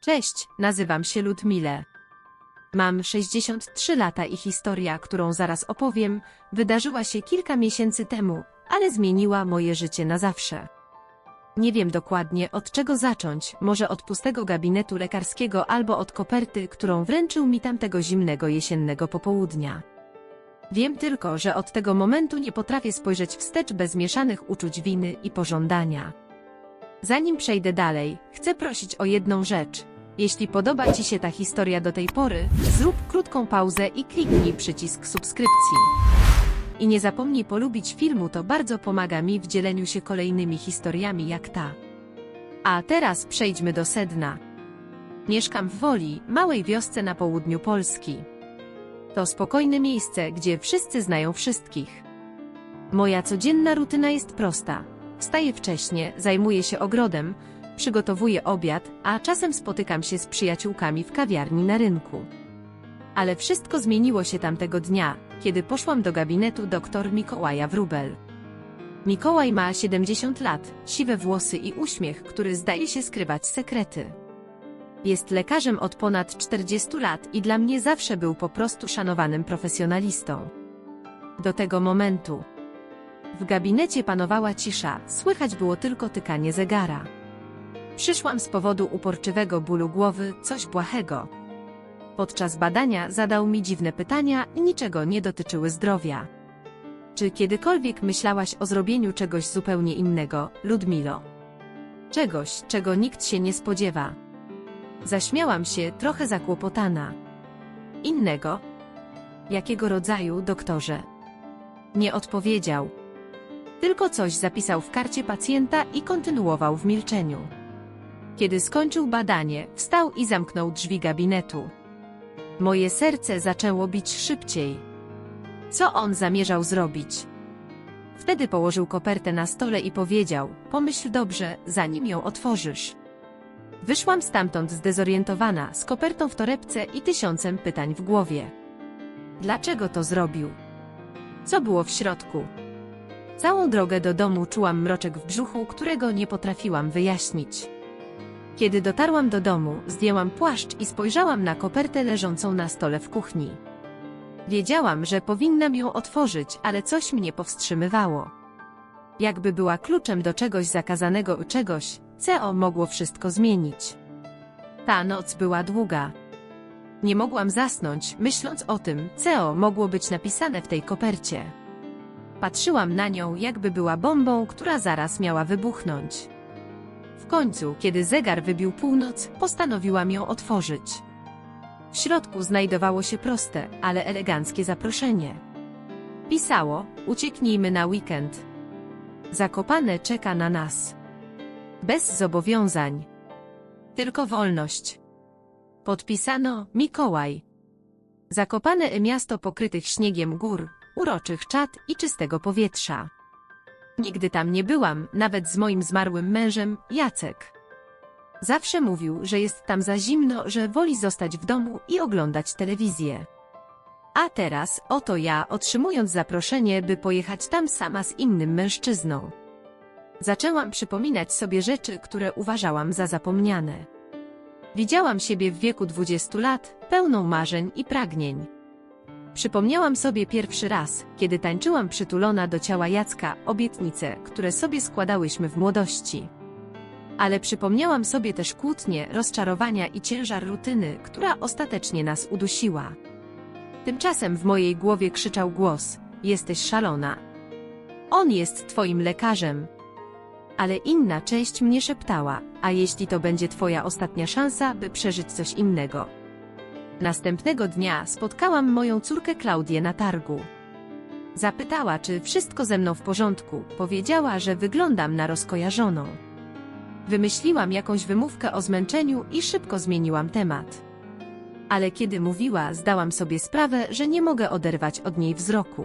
Cześć, nazywam się Ludmile. Mam 63 lata i historia, którą zaraz opowiem, wydarzyła się kilka miesięcy temu, ale zmieniła moje życie na zawsze. Nie wiem dokładnie od czego zacząć, może od pustego gabinetu lekarskiego albo od koperty, którą wręczył mi tamtego zimnego jesiennego popołudnia. Wiem tylko, że od tego momentu nie potrafię spojrzeć wstecz bez mieszanych uczuć winy i pożądania. Zanim przejdę dalej, chcę prosić o jedną rzecz. Jeśli podoba Ci się ta historia do tej pory, zrób krótką pauzę i kliknij przycisk subskrypcji. I nie zapomnij polubić filmu, to bardzo pomaga mi w dzieleniu się kolejnymi historiami jak ta. A teraz przejdźmy do sedna. Mieszkam w Woli, małej wiosce na południu Polski. To spokojne miejsce, gdzie wszyscy znają wszystkich. Moja codzienna rutyna jest prosta. Wstaję wcześnie, zajmuję się ogrodem, przygotowuję obiad, a czasem spotykam się z przyjaciółkami w kawiarni na rynku. Ale wszystko zmieniło się tamtego dnia, kiedy poszłam do gabinetu dr Mikołaja Wróbel. Mikołaj ma 70 lat, siwe włosy i uśmiech, który zdaje się skrywać sekrety. Jest lekarzem od ponad 40 lat i dla mnie zawsze był po prostu szanowanym profesjonalistą. Do tego momentu. W gabinecie panowała cisza, słychać było tylko tykanie zegara. Przyszłam z powodu uporczywego bólu głowy, coś błahego. Podczas badania zadał mi dziwne pytania niczego nie dotyczyły zdrowia. Czy kiedykolwiek myślałaś o zrobieniu czegoś zupełnie innego, Ludmilo? Czegoś, czego nikt się nie spodziewa. Zaśmiałam się, trochę zakłopotana. Innego? Jakiego rodzaju, doktorze? Nie odpowiedział. Tylko coś zapisał w karcie pacjenta i kontynuował w milczeniu. Kiedy skończył badanie, wstał i zamknął drzwi gabinetu. Moje serce zaczęło bić szybciej. Co on zamierzał zrobić? Wtedy położył kopertę na stole i powiedział: Pomyśl dobrze, zanim ją otworzysz. Wyszłam stamtąd zdezorientowana, z kopertą w torebce i tysiącem pytań w głowie. Dlaczego to zrobił? Co było w środku? Całą drogę do domu czułam mroczek w brzuchu, którego nie potrafiłam wyjaśnić. Kiedy dotarłam do domu, zdjęłam płaszcz i spojrzałam na kopertę leżącą na stole w kuchni. Wiedziałam, że powinnam ją otworzyć, ale coś mnie powstrzymywało. Jakby była kluczem do czegoś zakazanego czegoś, CO mogło wszystko zmienić. Ta noc była długa. Nie mogłam zasnąć, myśląc o tym, CO mogło być napisane w tej kopercie. Patrzyłam na nią, jakby była bombą, która zaraz miała wybuchnąć. Końcu, kiedy zegar wybił północ, postanowiłam ją otworzyć. W środku znajdowało się proste, ale eleganckie zaproszenie. Pisało: Ucieknijmy na weekend. Zakopane czeka na nas. Bez zobowiązań. Tylko wolność. Podpisano Mikołaj. Zakopane miasto pokrytych śniegiem gór, uroczych czat i czystego powietrza. Nigdy tam nie byłam, nawet z moim zmarłym mężem, Jacek. Zawsze mówił, że jest tam za zimno, że woli zostać w domu i oglądać telewizję. A teraz, oto ja, otrzymując zaproszenie, by pojechać tam sama z innym mężczyzną. Zaczęłam przypominać sobie rzeczy, które uważałam za zapomniane. Widziałam siebie w wieku 20 lat, pełną marzeń i pragnień. Przypomniałam sobie pierwszy raz, kiedy tańczyłam przytulona do ciała Jacka, obietnice, które sobie składałyśmy w młodości. Ale przypomniałam sobie też kłótnie, rozczarowania i ciężar rutyny, która ostatecznie nas udusiła. Tymczasem w mojej głowie krzyczał głos: Jesteś szalona. On jest twoim lekarzem. Ale inna część mnie szeptała: A jeśli to będzie twoja ostatnia szansa, by przeżyć coś innego? Następnego dnia spotkałam moją córkę Klaudię na targu. Zapytała, czy wszystko ze mną w porządku, powiedziała, że wyglądam na rozkojarzoną. Wymyśliłam jakąś wymówkę o zmęczeniu i szybko zmieniłam temat. Ale kiedy mówiła, zdałam sobie sprawę, że nie mogę oderwać od niej wzroku.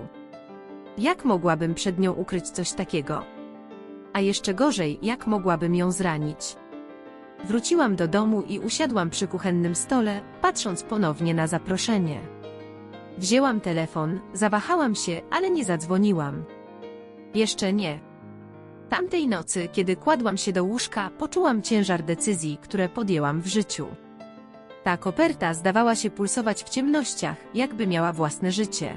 Jak mogłabym przed nią ukryć coś takiego? A jeszcze gorzej, jak mogłabym ją zranić? Wróciłam do domu i usiadłam przy kuchennym stole, patrząc ponownie na zaproszenie. Wzięłam telefon, zawahałam się, ale nie zadzwoniłam. Jeszcze nie. Tamtej nocy, kiedy kładłam się do łóżka, poczułam ciężar decyzji, które podjęłam w życiu. Ta koperta zdawała się pulsować w ciemnościach, jakby miała własne życie.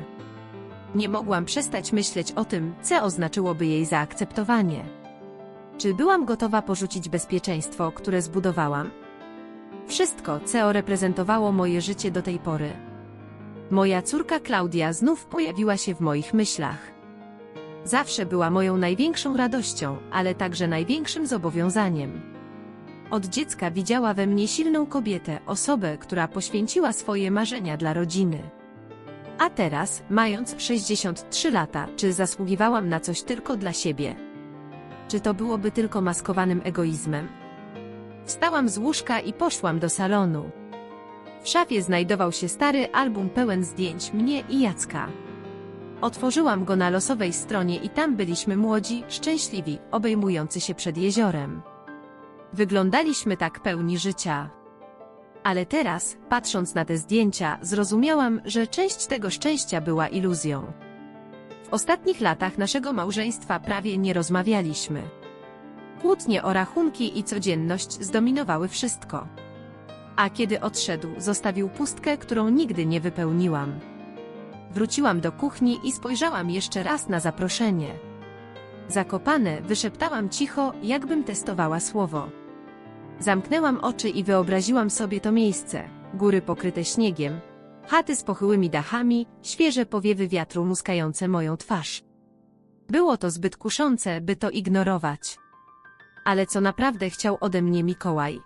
Nie mogłam przestać myśleć o tym, co oznaczyłoby jej zaakceptowanie. Czy byłam gotowa porzucić bezpieczeństwo, które zbudowałam? Wszystko, co reprezentowało moje życie do tej pory. Moja córka Klaudia znów pojawiła się w moich myślach. Zawsze była moją największą radością, ale także największym zobowiązaniem. Od dziecka widziała we mnie silną kobietę, osobę, która poświęciła swoje marzenia dla rodziny. A teraz, mając 63 lata, czy zasługiwałam na coś tylko dla siebie? Czy to byłoby tylko maskowanym egoizmem? Wstałam z łóżka i poszłam do salonu. W szafie znajdował się stary album pełen zdjęć mnie i Jacka. Otworzyłam go na losowej stronie i tam byliśmy młodzi, szczęśliwi, obejmujący się przed jeziorem. Wyglądaliśmy tak pełni życia. Ale teraz, patrząc na te zdjęcia, zrozumiałam, że część tego szczęścia była iluzją. W ostatnich latach naszego małżeństwa prawie nie rozmawialiśmy. Kłótnie o rachunki i codzienność zdominowały wszystko. A kiedy odszedł, zostawił pustkę, którą nigdy nie wypełniłam. Wróciłam do kuchni i spojrzałam jeszcze raz na zaproszenie. Zakopane, wyszeptałam cicho, jakbym testowała słowo. Zamknęłam oczy i wyobraziłam sobie to miejsce. Góry pokryte śniegiem, chaty z pochyłymi dachami, świeże powiewy wiatru muskające moją twarz. Było to zbyt kuszące, by to ignorować. Ale co naprawdę chciał ode mnie Mikołaj?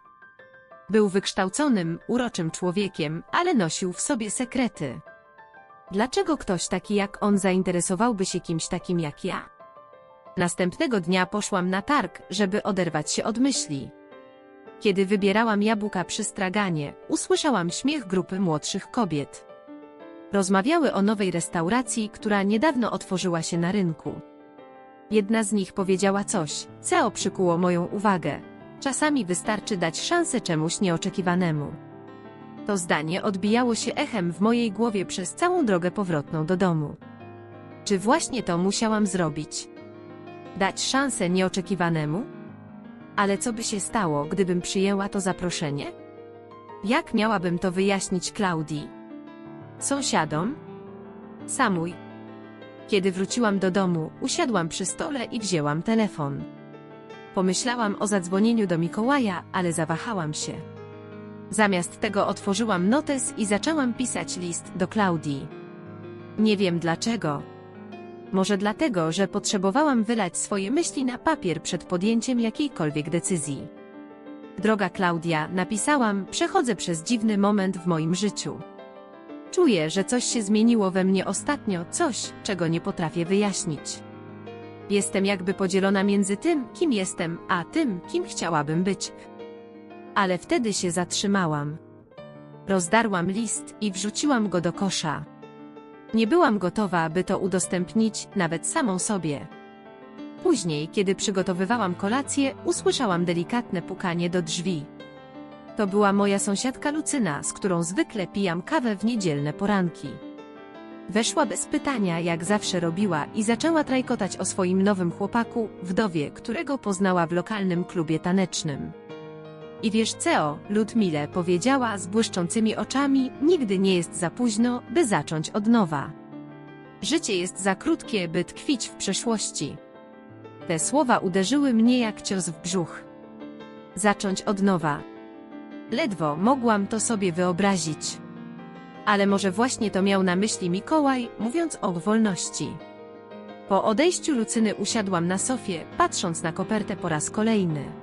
Był wykształconym, uroczym człowiekiem, ale nosił w sobie sekrety. Dlaczego ktoś taki jak on zainteresowałby się kimś takim jak ja? Następnego dnia poszłam na targ, żeby oderwać się od myśli. Kiedy wybierałam jabłka przy straganie, usłyszałam śmiech grupy młodszych kobiet. Rozmawiały o nowej restauracji, która niedawno otworzyła się na rynku. Jedna z nich powiedziała coś, co przykuło moją uwagę. Czasami wystarczy dać szansę czemuś nieoczekiwanemu. To zdanie odbijało się echem w mojej głowie przez całą drogę powrotną do domu. Czy właśnie to musiałam zrobić? Dać szansę nieoczekiwanemu? Ale co by się stało, gdybym przyjęła to zaproszenie? Jak miałabym to wyjaśnić Klaudii? Sąsiadom? Samuj. Kiedy wróciłam do domu, usiadłam przy stole i wzięłam telefon. Pomyślałam o zadzwonieniu do Mikołaja, ale zawahałam się. Zamiast tego otworzyłam notes i zaczęłam pisać list do Klaudii. Nie wiem dlaczego. Może dlatego, że potrzebowałam wylać swoje myśli na papier przed podjęciem jakiejkolwiek decyzji. Droga Klaudia, napisałam, przechodzę przez dziwny moment w moim życiu. Czuję, że coś się zmieniło we mnie ostatnio, coś, czego nie potrafię wyjaśnić. Jestem jakby podzielona między tym, kim jestem, a tym, kim chciałabym być. Ale wtedy się zatrzymałam. Rozdarłam list i wrzuciłam go do kosza. Nie byłam gotowa, by to udostępnić, nawet samą sobie. Później, kiedy przygotowywałam kolację, usłyszałam delikatne pukanie do drzwi. To była moja sąsiadka Lucyna, z którą zwykle pijam kawę w niedzielne poranki. Weszła bez pytania, jak zawsze robiła, i zaczęła trajkotać o swoim nowym chłopaku, wdowie, którego poznała w lokalnym klubie tanecznym. I wiesz co, Ludmile powiedziała z błyszczącymi oczami, nigdy nie jest za późno, by zacząć od nowa. Życie jest za krótkie, by tkwić w przeszłości. Te słowa uderzyły mnie jak cios w brzuch. Zacząć od nowa. Ledwo mogłam to sobie wyobrazić. Ale może właśnie to miał na myśli Mikołaj, mówiąc o wolności. Po odejściu Lucyny usiadłam na sofie, patrząc na kopertę po raz kolejny.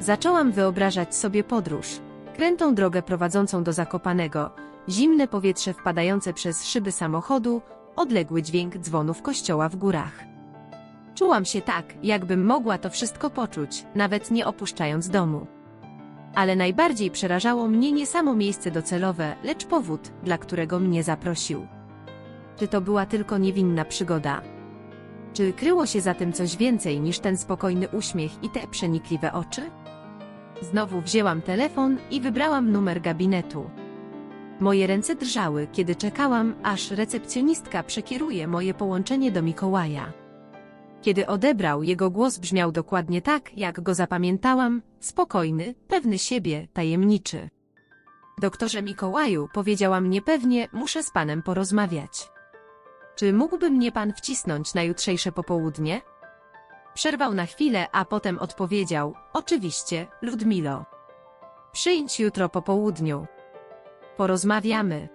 Zaczęłam wyobrażać sobie podróż. Krętą drogę prowadzącą do Zakopanego, zimne powietrze wpadające przez szyby samochodu, odległy dźwięk dzwonów kościoła w górach. Czułam się tak, jakbym mogła to wszystko poczuć, nawet nie opuszczając domu. Ale najbardziej przerażało mnie nie samo miejsce docelowe, lecz powód, dla którego mnie zaprosił. Czy to była tylko niewinna przygoda? Czy kryło się za tym coś więcej niż ten spokojny uśmiech i te przenikliwe oczy? Znowu wzięłam telefon i wybrałam numer gabinetu. Moje ręce drżały, kiedy czekałam, aż recepcjonistka przekieruje moje połączenie do Mikołaja. Kiedy odebrał, jego głos brzmiał dokładnie tak, jak go zapamiętałam, spokojny, pewny siebie, tajemniczy. Doktorze Mikołaju, powiedziałam niepewnie, muszę z panem porozmawiać. Czy mógłby mnie pan wcisnąć na jutrzejsze popołudnie? Przerwał na chwilę, a potem odpowiedział, oczywiście, Ludmilo. Przyjdź jutro po południu. Porozmawiamy.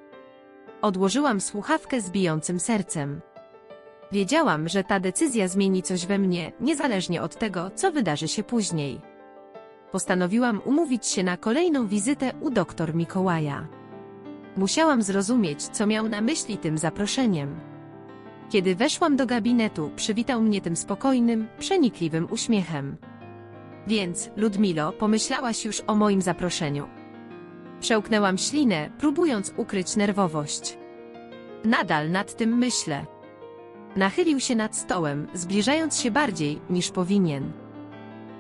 Odłożyłam słuchawkę z bijącym sercem. Wiedziałam, że ta decyzja zmieni coś we mnie, niezależnie od tego, co wydarzy się później. Postanowiłam umówić się na kolejną wizytę u doktor Mikołaja. Musiałam zrozumieć, co miał na myśli tym zaproszeniem. Kiedy weszłam do gabinetu, przywitał mnie tym spokojnym, przenikliwym uśmiechem. Więc, Ludmilo, pomyślałaś już o moim zaproszeniu. Przełknęłam ślinę, próbując ukryć nerwowość. Nadal nad tym myślę. Nachylił się nad stołem, zbliżając się bardziej, niż powinien.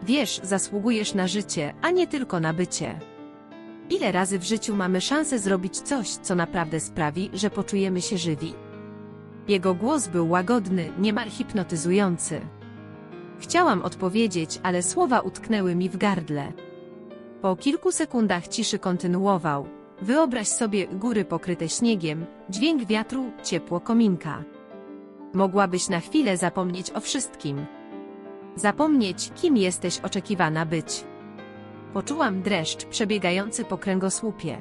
Wiesz, zasługujesz na życie, a nie tylko na bycie. Ile razy w życiu mamy szansę zrobić coś, co naprawdę sprawi, że poczujemy się żywi? Jego głos był łagodny, niemal hipnotyzujący. Chciałam odpowiedzieć, ale słowa utknęły mi w gardle. Po kilku sekundach ciszy kontynuował. Wyobraź sobie góry pokryte śniegiem, dźwięk wiatru, ciepło kominka. Mogłabyś na chwilę zapomnieć o wszystkim. Zapomnieć, kim jesteś oczekiwana być. Poczułam dreszcz przebiegający po kręgosłupie.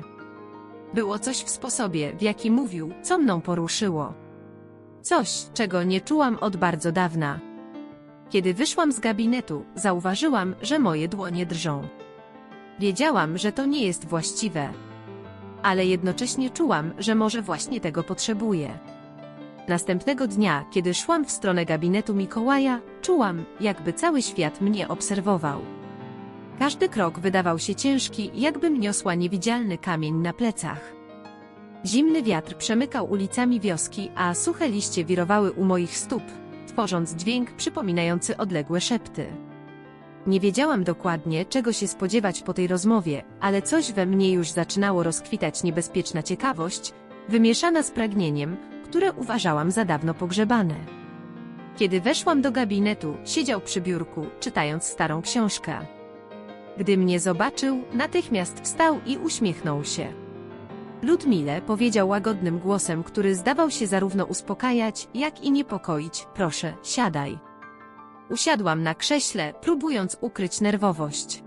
Było coś w sposobie, w jaki mówił, co mną poruszyło. Coś, czego nie czułam od bardzo dawna. Kiedy wyszłam z gabinetu, zauważyłam, że moje dłonie drżą. Wiedziałam, że to nie jest właściwe. Ale jednocześnie czułam, że może właśnie tego potrzebuję. Następnego dnia, kiedy szłam w stronę gabinetu Mikołaja, czułam, jakby cały świat mnie obserwował. Każdy krok wydawał się ciężki, jakbym niosła niewidzialny kamień na plecach. Zimny wiatr przemykał ulicami wioski, a suche liście wirowały u moich stóp, tworząc dźwięk przypominający odległe szepty. Nie wiedziałam dokładnie, czego się spodziewać po tej rozmowie, ale coś we mnie już zaczynało rozkwitać niebezpieczna ciekawość, wymieszana z pragnieniem, które uważałam za dawno pogrzebane. Kiedy weszłam do gabinetu, siedział przy biurku, czytając starą książkę. Gdy mnie zobaczył, natychmiast wstał i uśmiechnął się. Ludmile powiedział łagodnym głosem, który zdawał się zarówno uspokajać, jak i niepokoić, proszę, siadaj. Usiadłam na krześle, próbując ukryć nerwowość.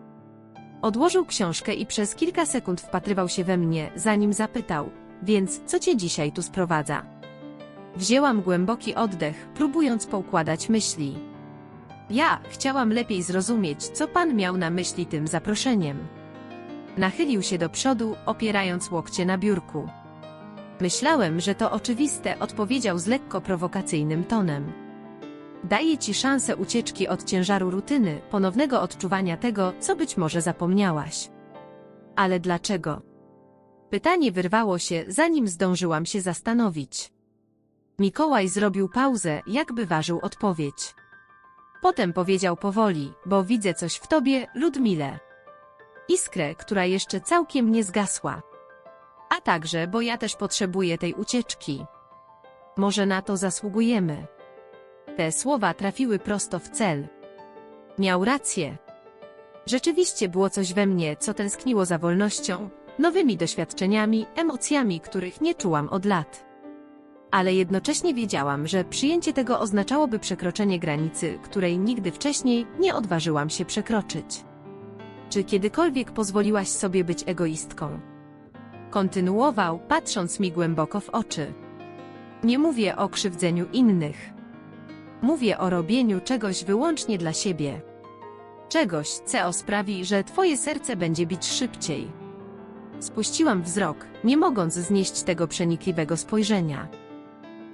Odłożył książkę i przez kilka sekund wpatrywał się we mnie, zanim zapytał, więc co cię dzisiaj tu sprowadza? Wzięłam głęboki oddech, próbując poukładać myśli. Ja chciałam lepiej zrozumieć, co pan miał na myśli tym zaproszeniem. Nachylił się do przodu, opierając łokcie na biurku. Myślałem, że to oczywiste, odpowiedział z lekko prowokacyjnym tonem. Daję ci szansę ucieczki od ciężaru rutyny, ponownego odczuwania tego, co być może zapomniałaś. Ale dlaczego? Pytanie wyrwało się, zanim zdążyłam się zastanowić. Mikołaj zrobił pauzę, jakby ważył odpowiedź. Potem powiedział powoli, bo widzę coś w tobie, Ludmile. Iskrę, która jeszcze całkiem nie zgasła. A także, bo ja też potrzebuję tej ucieczki. Może na to zasługujemy. Te słowa trafiły prosto w cel. Miał rację. Rzeczywiście było coś we mnie, co tęskniło za wolnością, nowymi doświadczeniami, emocjami, których nie czułam od lat. Ale jednocześnie wiedziałam, że przyjęcie tego oznaczałoby przekroczenie granicy, której nigdy wcześniej nie odważyłam się przekroczyć. Czy kiedykolwiek pozwoliłaś sobie być egoistką? Kontynuował, patrząc mi głęboko w oczy. Nie mówię o krzywdzeniu innych. Mówię o robieniu czegoś wyłącznie dla siebie. Czegoś, co sprawi, że twoje serce będzie bić szybciej. Spuściłam wzrok, nie mogąc znieść tego przenikliwego spojrzenia.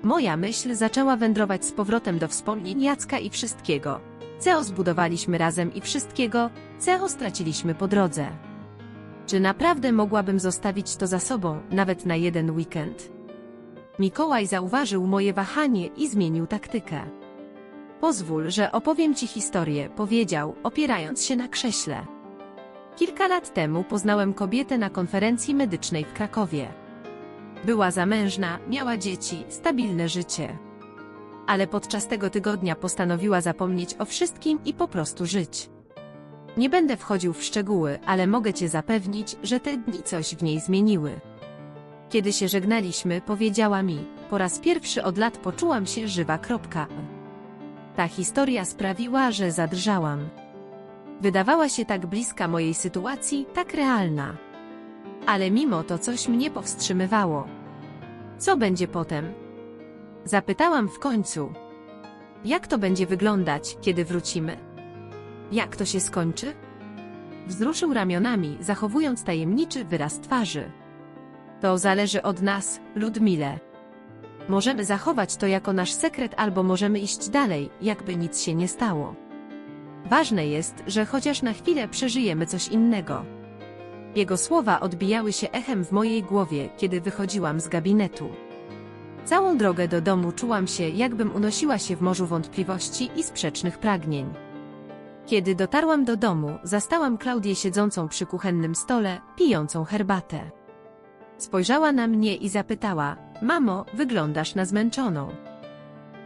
Moja myśl zaczęła wędrować z powrotem do wspomnień Jacka i wszystkiego. Co zbudowaliśmy razem i wszystkiego, co straciliśmy po drodze. Czy naprawdę mogłabym zostawić to za sobą, nawet na jeden weekend? Mikołaj zauważył moje wahanie i zmienił taktykę. Pozwól, że opowiem ci historię, powiedział, opierając się na krześle. Kilka lat temu poznałem kobietę na konferencji medycznej w Krakowie. Była zamężna, miała dzieci, stabilne życie. Ale podczas tego tygodnia postanowiła zapomnieć o wszystkim i po prostu żyć. Nie będę wchodził w szczegóły, ale mogę cię zapewnić, że te dni coś w niej zmieniły. Kiedy się żegnaliśmy, powiedziała mi, po raz pierwszy od lat poczułam się żywa. Kropka. Ta historia sprawiła, że zadrżałam. Wydawała się tak bliska mojej sytuacji, tak realna. Ale mimo to coś mnie powstrzymywało. Co będzie potem? Zapytałam w końcu. Jak to będzie wyglądać, kiedy wrócimy? Jak to się skończy? Wzruszył ramionami, zachowując tajemniczy wyraz twarzy. To zależy od nas, Ludmile. Możemy zachować to jako nasz sekret albo możemy iść dalej, jakby nic się nie stało. Ważne jest, że chociaż na chwilę przeżyjemy coś innego. Jego słowa odbijały się echem w mojej głowie, kiedy wychodziłam z gabinetu. Całą drogę do domu czułam się, jakbym unosiła się w morzu wątpliwości i sprzecznych pragnień. Kiedy dotarłam do domu, zastałam Klaudię siedzącą przy kuchennym stole, pijącą herbatę. Spojrzała na mnie i zapytała: Mamo, wyglądasz na zmęczoną.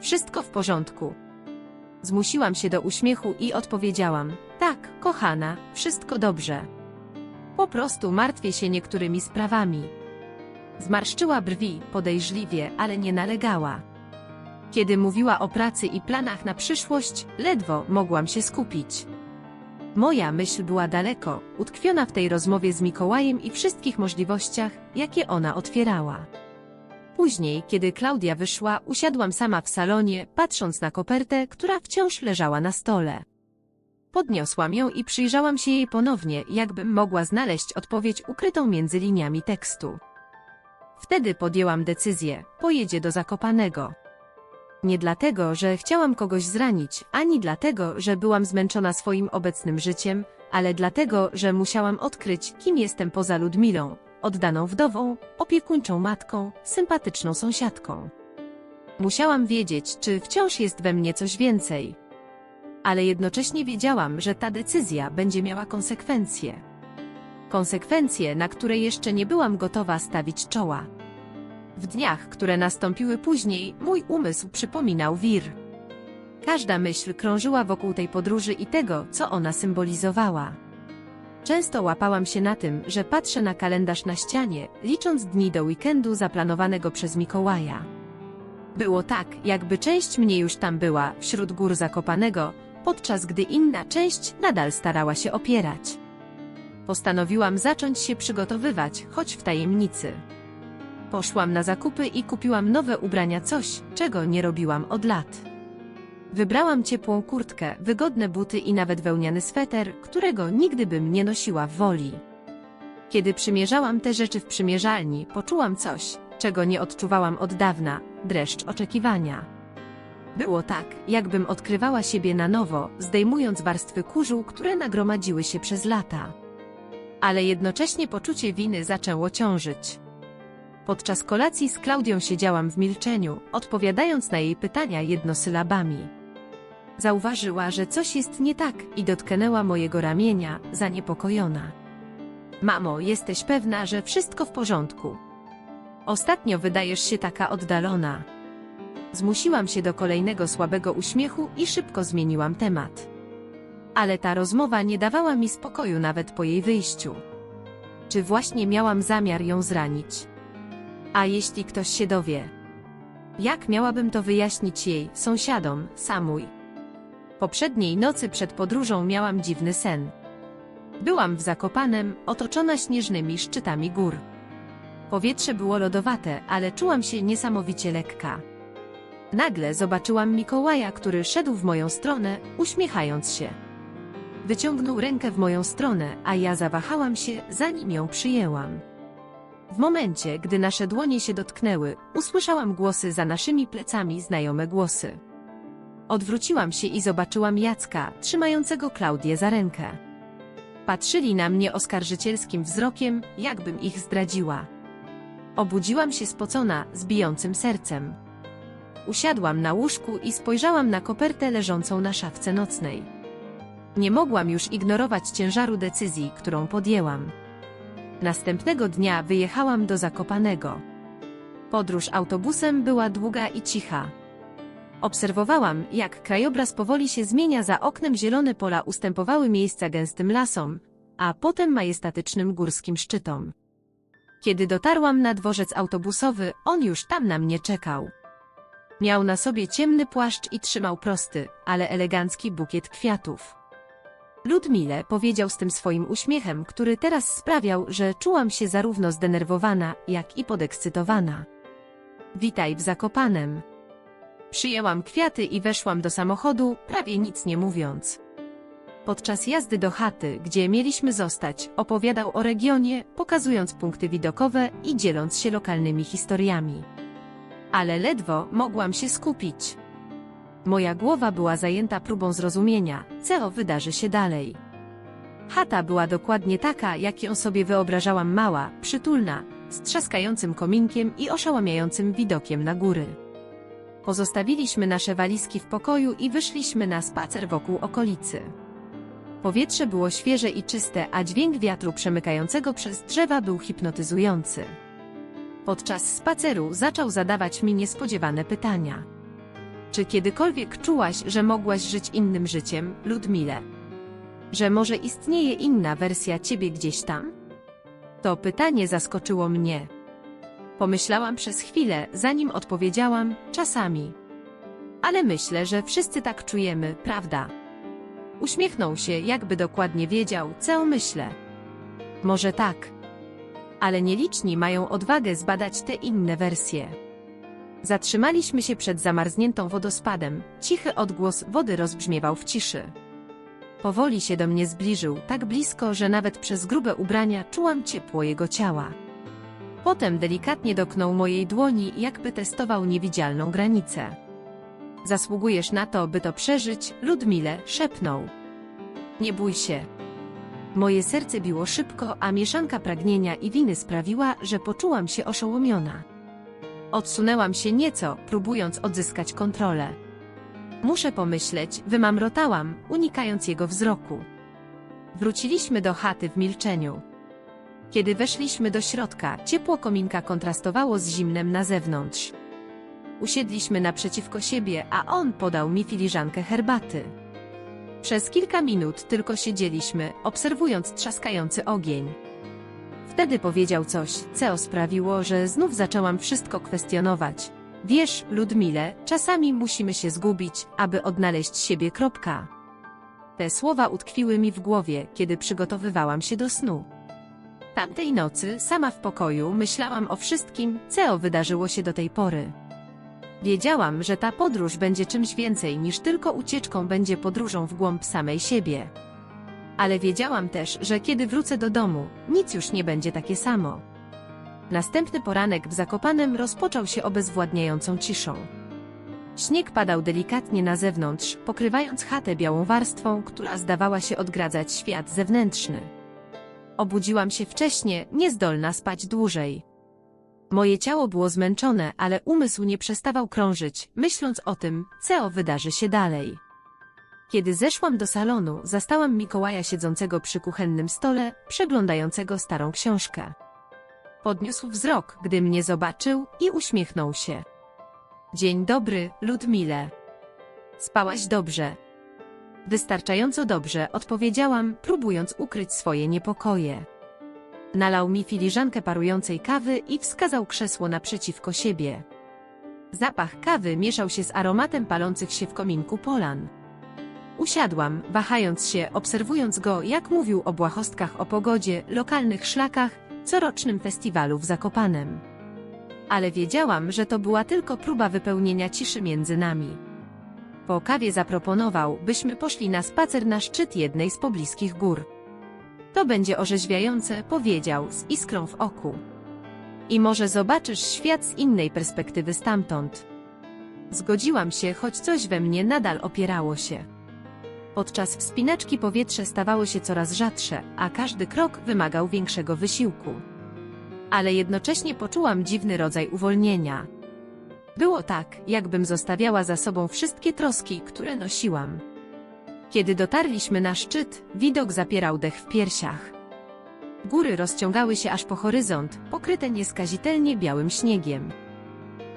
Wszystko w porządku. Zmusiłam się do uśmiechu i odpowiedziałam: Tak, kochana, wszystko dobrze. Po prostu martwię się niektórymi sprawami. Zmarszczyła brwi, podejrzliwie, ale nie nalegała. Kiedy mówiła o pracy i planach na przyszłość, ledwo mogłam się skupić. Moja myśl była daleko, utkwiona w tej rozmowie z Mikołajem i wszystkich możliwościach, jakie ona otwierała. Później, kiedy Klaudia wyszła, usiadłam sama w salonie, patrząc na kopertę, która wciąż leżała na stole. Podniosłam ją i przyjrzałam się jej ponownie, jakbym mogła znaleźć odpowiedź ukrytą między liniami tekstu. Wtedy podjęłam decyzję, pojedzie do Zakopanego. Nie dlatego, że chciałam kogoś zranić, ani dlatego, że byłam zmęczona swoim obecnym życiem, ale dlatego, że musiałam odkryć, kim jestem poza Ludmilą, oddaną wdową, opiekuńczą matką, sympatyczną sąsiadką. Musiałam wiedzieć, czy wciąż jest we mnie coś więcej. Ale jednocześnie wiedziałam, że ta decyzja będzie miała konsekwencje. Konsekwencje, na które jeszcze nie byłam gotowa stawić czoła. W dniach, które nastąpiły później, mój umysł przypominał wir. Każda myśl krążyła wokół tej podróży i tego, co ona symbolizowała. Często łapałam się na tym, że patrzę na kalendarz na ścianie, licząc dni do weekendu zaplanowanego przez Mikołaja. Było tak, jakby część mnie już tam była, wśród gór Zakopanego, podczas gdy inna część nadal starała się opierać. Postanowiłam zacząć się przygotowywać, choć w tajemnicy. Poszłam na zakupy i kupiłam nowe ubrania, coś, czego nie robiłam od lat. Wybrałam ciepłą kurtkę, wygodne buty i nawet wełniany sweter, którego nigdy bym nie nosiła w woli. Kiedy przymierzałam te rzeczy w przymierzalni, poczułam coś, czego nie odczuwałam od dawna dreszcz oczekiwania. Było tak, jakbym odkrywała siebie na nowo, zdejmując warstwy kurzu, które nagromadziły się przez lata. Ale jednocześnie poczucie winy zaczęło ciążyć. Podczas kolacji z Klaudią siedziałam w milczeniu, odpowiadając na jej pytania jednosylabami. Zauważyła, że coś jest nie tak i dotknęła mojego ramienia, zaniepokojona. Mamo, jesteś pewna, że wszystko w porządku. Ostatnio wydajesz się taka oddalona. Zmusiłam się do kolejnego słabego uśmiechu i szybko zmieniłam temat. Ale ta rozmowa nie dawała mi spokoju nawet po jej wyjściu. Czy właśnie miałam zamiar ją zranić? A jeśli ktoś się dowie? Jak miałabym to wyjaśnić jej, sąsiadom, Samuj? Poprzedniej nocy przed podróżą miałam dziwny sen. Byłam w Zakopanem, otoczona śnieżnymi szczytami gór. Powietrze było lodowate, ale czułam się niesamowicie lekka. Nagle zobaczyłam Mikołaja, który szedł w moją stronę, uśmiechając się. Wyciągnął rękę w moją stronę, a ja zawahałam się, zanim ją przyjęłam. W momencie, gdy nasze dłonie się dotknęły, usłyszałam głosy za naszymi plecami znajome głosy. Odwróciłam się i zobaczyłam Jacka, trzymającego Klaudię za rękę. Patrzyli na mnie oskarżycielskim wzrokiem, jakbym ich zdradziła. Obudziłam się spocona, z bijącym sercem. Usiadłam na łóżku i spojrzałam na kopertę leżącą na szafce nocnej. Nie mogłam już ignorować ciężaru decyzji, którą podjęłam. Następnego dnia wyjechałam do Zakopanego. Podróż autobusem była długa i cicha. Obserwowałam, jak krajobraz powoli się zmienia za oknem zielone pola ustępowały miejsca gęstym lasom, a potem majestatycznym górskim szczytom. Kiedy dotarłam na dworzec autobusowy, on już tam na mnie czekał. Miał na sobie ciemny płaszcz i trzymał prosty, ale elegancki bukiet kwiatów. Ludmile powiedział z tym swoim uśmiechem, który teraz sprawiał, że czułam się zarówno zdenerwowana, jak i podekscytowana. Witaj w Zakopanem. Przyjęłam kwiaty i weszłam do samochodu, prawie nic nie mówiąc. Podczas jazdy do chaty, gdzie mieliśmy zostać, opowiadał o regionie, pokazując punkty widokowe i dzieląc się lokalnymi historiami. Ale ledwo mogłam się skupić. Moja głowa była zajęta próbą zrozumienia, co wydarzy się dalej. Chata była dokładnie taka, jak ją sobie wyobrażałam mała, przytulna, z trzaskającym kominkiem i oszałamiającym widokiem na góry. Pozostawiliśmy nasze walizki w pokoju i wyszliśmy na spacer wokół okolicy. Powietrze było świeże i czyste, a dźwięk wiatru przemykającego przez drzewa był hipnotyzujący. Podczas spaceru zaczął zadawać mi niespodziewane pytania. Czy kiedykolwiek czułaś, że mogłaś żyć innym życiem, Ludmile? Że może istnieje inna wersja ciebie gdzieś tam? To pytanie zaskoczyło mnie. Pomyślałam przez chwilę, zanim odpowiedziałam, czasami. Ale myślę, że wszyscy tak czujemy, prawda? Uśmiechnął się, jakby dokładnie wiedział, co myślę. Może tak. Ale nieliczni mają odwagę zbadać te inne wersje. Zatrzymaliśmy się przed zamarzniętą wodospadem, cichy odgłos wody rozbrzmiewał w ciszy. Powoli się do mnie zbliżył, tak blisko, że nawet przez grube ubrania czułam ciepło jego ciała. Potem delikatnie dotknął mojej dłoni, jakby testował niewidzialną granicę. Zasługujesz na to, by to przeżyć, Ludmile, szepnął. Nie bój się. Moje serce biło szybko, a mieszanka pragnienia i winy sprawiła, że poczułam się oszołomiona. Odsunęłam się nieco, próbując odzyskać kontrolę. Muszę pomyśleć, wymamrotałam, unikając jego wzroku. Wróciliśmy do chaty w milczeniu. Kiedy weszliśmy do środka, ciepło kominka kontrastowało z zimnem na zewnątrz. Usiedliśmy naprzeciwko siebie, a on podał mi filiżankę herbaty. Przez kilka minut tylko siedzieliśmy, obserwując trzaskający ogień. Wtedy powiedział coś, co sprawiło, że znów zaczęłam wszystko kwestionować. Wiesz, Ludmile, czasami musimy się zgubić, aby odnaleźć siebie. Kropka. Te słowa utkwiły mi w głowie, kiedy przygotowywałam się do snu. Tamtej nocy, sama w pokoju, myślałam o wszystkim, co wydarzyło się do tej pory. Wiedziałam, że ta podróż będzie czymś więcej niż tylko ucieczką, będzie podróżą w głąb samej siebie. Ale wiedziałam też, że kiedy wrócę do domu, nic już nie będzie takie samo. Następny poranek w Zakopanem rozpoczął się obezwładniającą ciszą. Śnieg padał delikatnie na zewnątrz, pokrywając chatę białą warstwą, która zdawała się odgradzać świat zewnętrzny. Obudziłam się wcześnie, niezdolna spać dłużej. Moje ciało było zmęczone, ale umysł nie przestawał krążyć, myśląc o tym, co wydarzy się dalej. Kiedy zeszłam do salonu, zastałam Mikołaja siedzącego przy kuchennym stole, przeglądającego starą książkę. Podniósł wzrok, gdy mnie zobaczył i uśmiechnął się. Dzień dobry, Ludmile. Spałaś dobrze. Wystarczająco dobrze, odpowiedziałam, próbując ukryć swoje niepokoje. Nalał mi filiżankę parującej kawy i wskazał krzesło naprzeciwko siebie. Zapach kawy mieszał się z aromatem palących się w kominku polan. Usiadłam, wahając się, obserwując go, jak mówił o błahostkach o pogodzie, lokalnych szlakach, corocznym festiwalu w Zakopanem. Ale wiedziałam, że to była tylko próba wypełnienia ciszy między nami. Po kawie zaproponował, byśmy poszli na spacer na szczyt jednej z pobliskich gór. To będzie orzeźwiające, powiedział, z iskrą w oku. I może zobaczysz świat z innej perspektywy stamtąd. Zgodziłam się, choć coś we mnie nadal opierało się. Podczas wspinaczki powietrze stawało się coraz rzadsze, a każdy krok wymagał większego wysiłku. Ale jednocześnie poczułam dziwny rodzaj uwolnienia. Było tak, jakbym zostawiała za sobą wszystkie troski, które nosiłam. Kiedy dotarliśmy na szczyt, widok zapierał dech w piersiach. Góry rozciągały się aż po horyzont, pokryte nieskazitelnie białym śniegiem.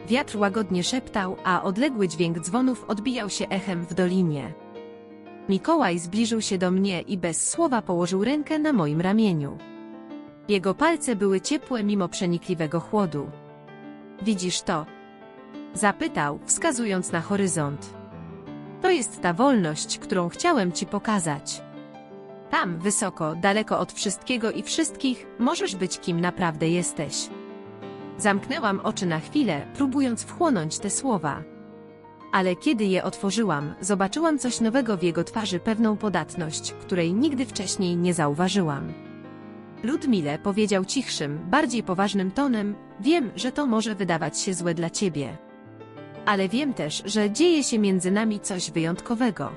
Wiatr łagodnie szeptał, a odległy dźwięk dzwonów odbijał się echem w dolinie. Mikołaj zbliżył się do mnie i bez słowa położył rękę na moim ramieniu. Jego palce były ciepłe mimo przenikliwego chłodu. Widzisz to? Zapytał, wskazując na horyzont. To jest ta wolność, którą chciałem ci pokazać. Tam, wysoko, daleko od wszystkiego i wszystkich, możesz być kim naprawdę jesteś. Zamknęłam oczy na chwilę, próbując wchłonąć te słowa. Ale kiedy je otworzyłam, zobaczyłam coś nowego w jego twarzy, pewną podatność, której nigdy wcześniej nie zauważyłam. Ludmile powiedział cichszym, bardziej poważnym tonem: Wiem, że to może wydawać się złe dla ciebie. Ale wiem też, że dzieje się między nami coś wyjątkowego.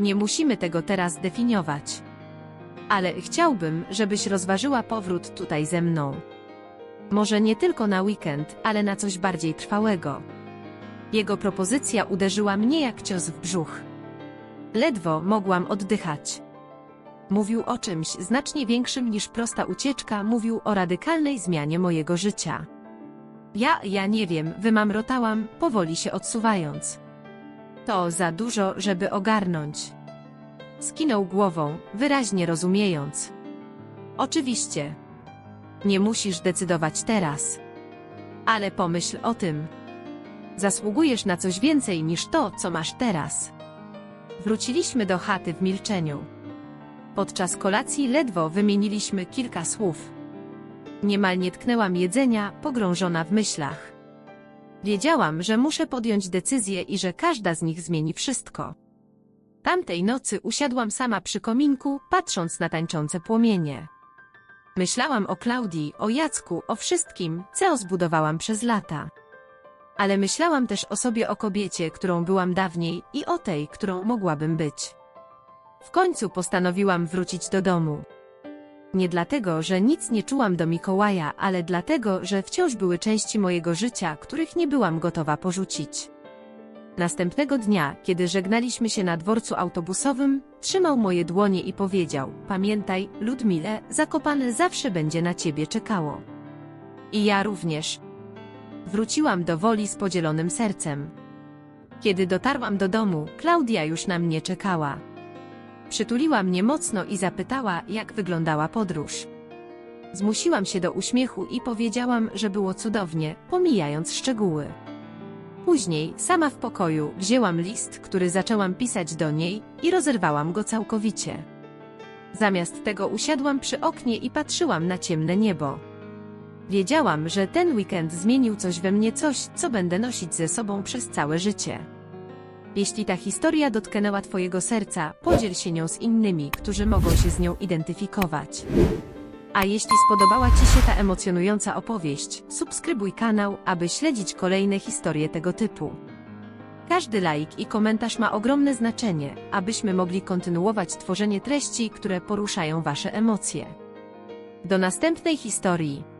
Nie musimy tego teraz definiować. Ale chciałbym, żebyś rozważyła powrót tutaj ze mną. Może nie tylko na weekend, ale na coś bardziej trwałego. Jego propozycja uderzyła mnie jak cios w brzuch. Ledwo mogłam oddychać. Mówił o czymś znacznie większym niż prosta ucieczka, mówił o radykalnej zmianie mojego życia. Ja, ja nie wiem, wymamrotałam, powoli się odsuwając. To za dużo, żeby ogarnąć. Skinął głową, wyraźnie rozumiejąc. Oczywiście. Nie musisz decydować teraz. Ale pomyśl o tym. Zasługujesz na coś więcej niż to, co masz teraz. Wróciliśmy do chaty w milczeniu. Podczas kolacji ledwo wymieniliśmy kilka słów. Niemal nie tknęłam jedzenia, pogrążona w myślach. Wiedziałam, że muszę podjąć decyzję i że każda z nich zmieni wszystko. Tamtej nocy usiadłam sama przy kominku, patrząc na tańczące płomienie. Myślałam o Klaudii, o Jacku, o wszystkim, co zbudowałam przez lata. Ale myślałam też o sobie, o kobiecie, którą byłam dawniej i o tej, którą mogłabym być. W końcu postanowiłam wrócić do domu. Nie dlatego, że nic nie czułam do Mikołaja, ale dlatego, że wciąż były części mojego życia, których nie byłam gotowa porzucić. Następnego dnia, kiedy żegnaliśmy się na dworcu autobusowym, trzymał moje dłonie i powiedział: Pamiętaj, Ludmile, zakopane zawsze będzie na ciebie czekało. I ja również. Wróciłam do woli z podzielonym sercem. Kiedy dotarłam do domu, Klaudia już na mnie czekała. Przytuliła mnie mocno i zapytała, jak wyglądała podróż. Zmusiłam się do uśmiechu i powiedziałam, że było cudownie, pomijając szczegóły. Później, sama w pokoju, wzięłam list, który zaczęłam pisać do niej i rozerwałam go całkowicie. Zamiast tego usiadłam przy oknie i patrzyłam na ciemne niebo. Wiedziałam, że ten weekend zmienił coś we mnie, coś, co będę nosić ze sobą przez całe życie. Jeśli ta historia dotknęła Twojego serca, podziel się nią z innymi, którzy mogą się z nią identyfikować. A jeśli spodobała Ci się ta emocjonująca opowieść, subskrybuj kanał, aby śledzić kolejne historie tego typu. Każdy like i komentarz ma ogromne znaczenie, abyśmy mogli kontynuować tworzenie treści, które poruszają Wasze emocje. Do następnej historii.